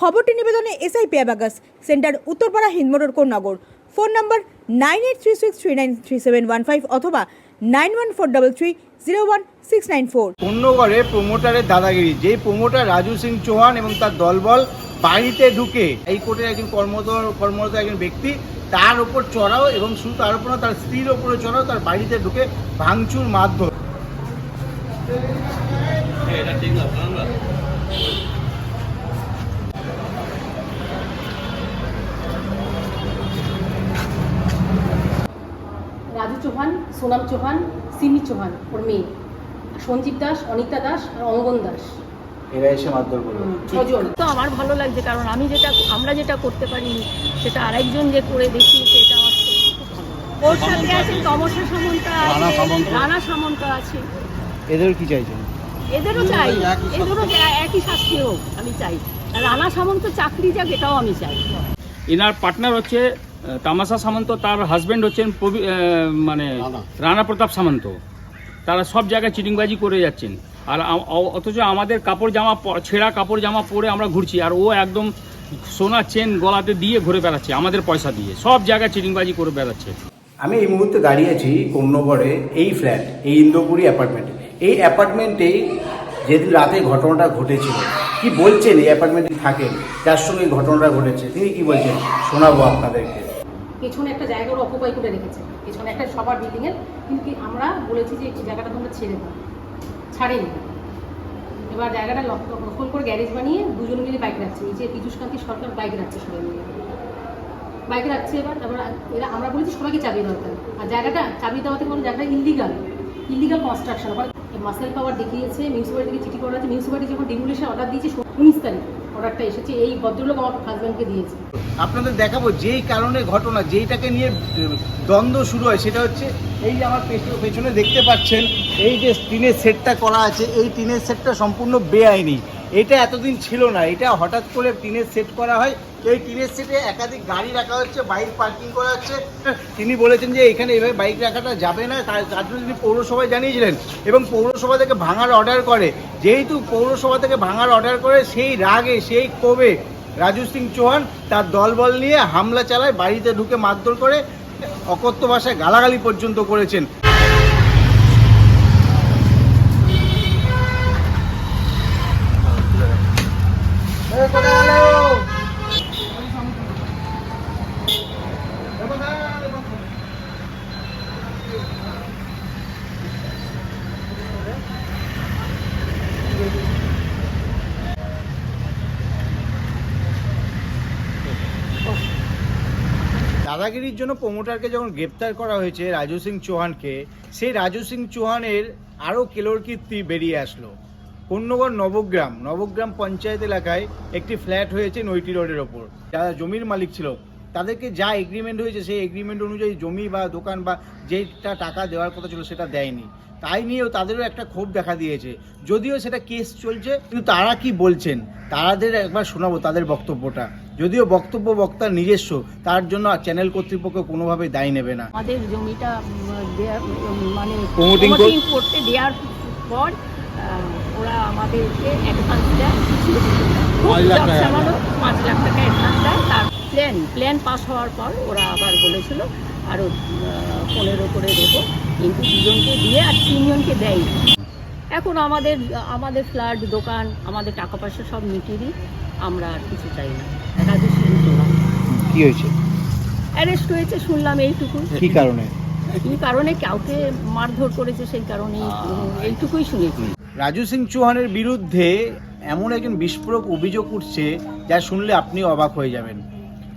খবরটি নিবেদনে SI পেয়াবাগাস centre Uttarpara Hindmotor Konnagar. Phone number nine eight three six three nine three seven one five অথবা nine one four double three zero one six nine four. অন্যগড়ে প্রমোটারের দাদাগিরি যেই promoter Raju Singh Chauhan এবং তার দলবল বাড়িতে ঢুকে এই কোর্টের একজন কর্মরত কর্মরত একজন ব্যক্তি তার উপর চড়াও এবং শুধু তার উপর তার স্ত্রীর উপরে চড়াও তার বাড়িতে ঢুকে ভাঙচুর মারধর। রাজু চৌহান সোনাম চৌহান সিমি চৌহান ওর মেয়ে সঞ্জীব দাস অনিতা দাস আর অঙ্গন দাস। এরা এসে মারধর করল। ছজন। তো আমার ভালো লাগছে কারণ আমি যেটা আমরা যেটা করতে পারিনি সেটা আরেকজন যে করে দেখিয়েছে এটা আমার খুব ভালো ওর সাথে আছেন তমসা সামন্ত আছে রানা সামন্ত আছে। এদের কি চাইছেন? এদেরও চাই এদেরও একই শাস্তি হোক আমি চাই। আর রানা সামন্ত চাকরি যাক এটাও আমি চাই। এনার পার্টনার হচ্ছে তামাশা সামন্ত তার হাজবেন্ড হচ্ছেন মানে রানা। প্রতাপ সামন্ত। তারা সব জায়গায় চিটিংবাজি করে যাচ্ছেন। আর অথচ আমাদের কাপড় জামা প- ছেঁড়া কাপড় জামা পরে আমরা ঘুরছি আর ও একদম সোনার চেন গলাতে দিয়ে ঘুরে বেড়াচ্ছে আমাদের পয়সা দিয়ে। সব জায়গায় চিটিংবাজি করে বেড়াচ্ছে। আমি এই মুহূর্তে দাঁড়িয়ে আছি কন্যগড়ে এই ফ্ল্যাট এই ইন্দোপুরি অ্যাপার্টমেন্টে এই অ্যাপার্টমেন্টে যেদিন রাতে ঘটনাটা ঘটেছিল কি বলছেন এই অ্যাপার্টমেন্টে থাকেন? যার সঙ্গে ঘটনাটা ঘটেছে তিনি কি বলছেন? শোনাবো আপনাদেরকে। পেছনে একটা জায়গা ওরা অকুপাই করে রেখেছে। পেছনে একটা সবার বিল্ডিং এর, কিন্তু আমরা বলেছি যে এই জায়গাটা তোমরা ছেড়ে দাও, ছাড়েনি। এবার জায়গাটা দখল করে গ্যারেজ বানিয়ে দুজন মিলে বাইক রাখছে। এই যে পীযুষকান্তি সরকার বাইক রাখছে সবাই মিলে। বাইক রাখছে এবার এবার এরা, আমরা বলেছি সবাইকে চাবি দরকার। আর জায়গাটা, চাবি দেওয়াতে কোনো জায়গাটা ইলিগাল ইলিগাল কনস্ট্রাকশন আবার মাসেল পাওয়ার দেখিয়েছে মিউনিসিপালিটিকে চিঠি করা আছে মিউনিসিপালিটি যখন ডিমুলেশন অর্ডার দিয়েছে উনিশ তারিখ অর্ডারটা এসেছে, এই ভদ্রলোক আমার হাজব্যান্ডকে দিয়েছে। আপনাদের দেখাবো যেই কারণে ঘটনা, যেইটাকে নিয়ে দ্বন্দ্ব শুরু হয়, সেটা হচ্ছে এই যে আমার পেছ- পেছনে দেখতে পাচ্ছেন, এই যে টিনের সেটটা করা আছে, এই টিনের সেটটা সম্পূর্ণ বেআইনি। এটা এতদিন ছিল না, এটা হঠাৎ করে টিনের সেট করা হয় এই টিনের সেটে একাধিক গাড়ি রাখা হচ্ছে বাইক পার্কিং করা হচ্ছে। তিনি বলেছেন যে এখানে এভাবে বাইক রাখাটা যাবে না, তার জন্য তিনি পৌরসভায় জানিয়েছিলেন এবং পৌরসভা থেকে ভাঙার অর্ডার করে। যেহেতু পৌরসভা থেকে ভাঙার অর্ডার করে, সেই রাগে, সেই ক্ষোভে রাজু সিং চৌহান তার দলবল নিয়ে হামলা চালায়, বাড়িতে ঢুকে মারধর করে অকথ্য ভাষায় গালাগালি পর্যন্ত করেছেন। দাদাগিরির জন্য প্রমোটারকে যখন গ্রেপ্তার করা হয়েছে রাজু সিং চৌহানকে, সেই রাজু সিং চৌহানের আরও কেলোর কীর্তি বেরিয়ে আসলো। কন্যগড় নবগ্রাম নবগ্রাম পঞ্চায়েত এলাকায় একটি ফ্ল্যাট হয়েছে নৈটি রোডের ওপর। যারা জমির মালিক ছিল, তাদেরকে যা এগ্রিমেন্ট হয়েছে সেই এগ্রিমেন্ট অনুযায়ী জমি বা দোকান বা যেটা টাকা দেওয়ার কথা ছিল সেটা দেয়নি। তাই নিয়েও তাদেরও একটা ক্ষোভ দেখা দিয়েছে। যদিও সেটা কেস চলছে, কিন্তু তারা কি বলছেন তাদের একবার শোনাবো তাদের বক্তব্যটা। যদিও বক্তব্য বক্তার নিজস্ব তার জন্য চ্যানেল কর্তৃপক্ষ কোনোভাবে দায়ী নেবে না। আমাদের জমিটা মানে করতে দেওয়ার পর ওরা আমাদেরকে অ্যাডভান্স দেয়। পাঁচ লাখ টাকা অ্যাডভান্স দেয়। তার প্ল্যান প্ল্যান পাস হওয়ার পর ওরা আবার বলেছিল আরও পনেরো করে দেবো। কিন্তু দুজনকে দিয়ে আর তিনজনকে দেয় এখন আমাদের আমাদের ফ্ল্যাট দোকান আমাদের টাকা পয়সা সব মিটিয়ে দিই আমরা আর কিছু চাই না। রাজু সিং চৌহান কি হয়েছে? অ্যারেস্ট হয়েছে শুনলাম এইটুকু। কি কারণে? এই কারণে? কাউকে মারধর করেছে সেই কারণে এইটুকুই শুনেছি। রাজু সিং চৌহানের বিরুদ্ধে এমন একজন বিস্ফোরক অভিযোগ উঠছে যা শুনলে আপনি অবাক হয়ে যাবেন।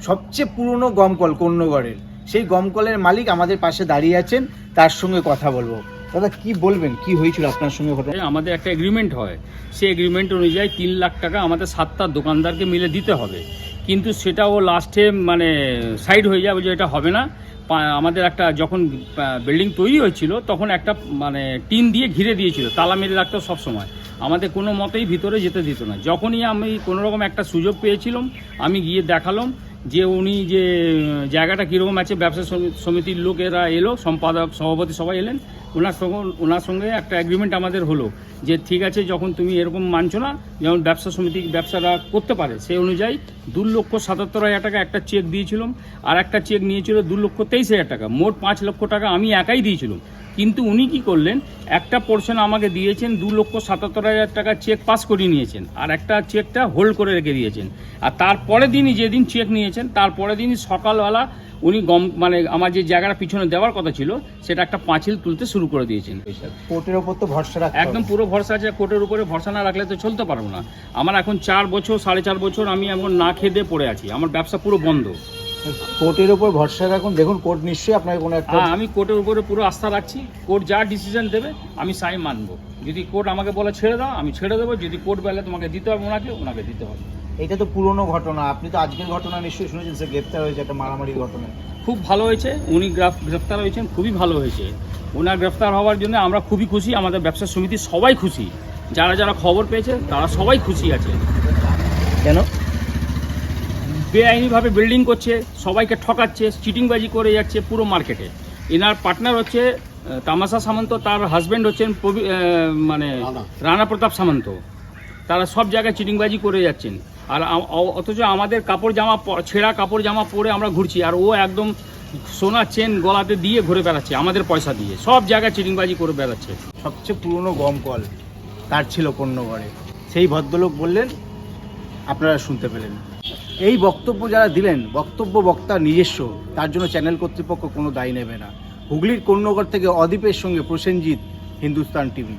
সবচেয়ে পুরনো গমকল কন্যগড়ের। সেই গমকলের মালিক আমাদের পাশে দাঁড়িয়ে আছেন তার সঙ্গে কথা বলব। দাদা, কি বলবেন? কি হয়েছিল আপনার সঙ্গে ঘটনা? আমাদের একটা এগ্রিমেন্ট হয়। সেই এগ্রিমেন্ট অনুযায়ী তিন লাখ টাকা আমাদের সাতটা দোকানদারকে মিলে দিতে হবে। কিন্তু সেটা ও লাস্টে মানে সাইড হয়ে যাবে যে এটা হবে না। আমাদের একটা যখন বিল্ডিং তৈরি হয়েছিল, তখন একটা মানে টিন দিয়ে ঘিরে দিয়েছিল, তালা মেরে রাখতো সবসময় আমাদের কোনো মতেই ভিতরে যেতে দিত না। যখনই আমি কোনো রকম একটা সুযোগ পেয়েছিলাম, আমি গিয়ে দেখালাম যে উনি যে জায়গাটা কীরকম আছে, ব্যবসা সমি- সমিতির লোকেরা এলো, সম্পাদক, সভাপতি সবাই এলেন ওনার সঙ্গে ওনার সঙ্গে একটা এগ্রিমেন্ট আমাদের হলো, যে ঠিক আছে, যখন তুমি এরকম মানছো না, যেমন ব্যবসা সমিতি, ব্যবসাটা করতে পারে, সেই অনুযায়ী দু লক্ষ সাতাত্তর হাজার টাকা একটা চেক দিয়েছিলাম, আর একটা চেক নিয়েছিল দু লক্ষ তেইশ হাজার টাকা, মোট পাঁচ লক্ষ টাকা আমি একাই দিয়েছিলাম। কিন্তু উনি কি করলেন? একটা পোর্শন আমাকে দিয়েছেন দু লক্ষ সাতাত্তর হাজার টাকা চেক পাস করিয়ে নিয়েছেন আর একটা চেকটা হোল্ড করে রেখে দিয়েছেন। আর তারপরে দিনই যেদিন চেক নিয়েছেন তারপরে দিনই সকালবেলা উনি গম মানে আমার যে জায়গাটা পিছনে দেওয়ার কথা ছিল সেটা একটা পাঁচিল তুলতে শুরু করে দিয়েছেন। কোর্টের উপর তো ভরসা একদম পুরো ভরসা আছে কোর্টের উপরে ভরসা না রাখলে তো চলতে পারব না। আমার এখন চার বছর সাড়ে চার বছর আমি এখন না খেয়ে দিয়ে পড়ে আছি আমার ব্যবসা পুরো বন্ধ। কোর্টের উপর ভরসা রাখুন। দেখুন কোর্ট নিশ্চয়ই আপনাকে কোনো একটা হ্যাঁ আমি কোর্টের উপরে পুরো আস্থা রাখছি। কোর্ট যা ডিসিশন দেবে আমি সাই মানব। যদি কোর্ট আমাকে বলে ছেড়ে দাও আমি ছেড়ে দেবো। যদি কোর্ট বলে তোমাকে দিতে হবে ওনাকে ওনাকে দিতে হবে। এটা তো পুরনো ঘটনা। আপনি তো আজকের ঘটনা নিশ্চয়ই শুনেছেন সে গ্রেপ্তার হয়েছে একটা মারামারির ঘটনা খুব ভালো হয়েছে। উনি গ্রাফ গ্রেফতার হয়েছেন খুবই ভালো হয়েছে। ওনার গ্রেফতার হওয়ার জন্য আমরা খুবই খুশি আমাদের ব্যবসা সমিতি সবাই খুশি। যারা যারা খবর পেয়েছে তারা সবাই খুশি আছে। কেন? বেআইনিভাবে বিল্ডিং করছে সবাইকে ঠকাচ্ছে চিটিংবাজি করে যাচ্ছে পুরো মার্কেটে এনার পার্টনার হচ্ছে তামাশা সামন্ত তার হাজব্যান্ড হচ্ছেন মানে রানা। প্রতাপ সামন্ত। তারা সব জায়গায় চিটিংবাজি করে যাচ্ছেন। আর অথচ আমাদের কাপড় জামা প- ছেঁড়া কাপড় জামা পরে আমরা ঘুরছি আর ও একদম সোনার চেন গলাতে দিয়ে ঘুরে বেড়াচ্ছে আমাদের পয়সা দিয়ে। সব জায়গায় চিটিংবাজি করে বেড়াচ্ছে। সবচেয়ে পুরনো গম কল তার ছিল পণ্যগড়ে সেই ভদ্রলোক বললেন আপনারা শুনতে পেলেন। এই বক্তব্য যারা দিলেন, বক্তব্য বক্তার নিজস্ব, তার জন্য চ্যানেল কর্তৃপক্ষ কোনো দায় নেবে না। হুগলির কন্যগড় থেকে অদীপের সঙ্গে প্রসেনজিৎ, হিন্দুস্তান টিভি।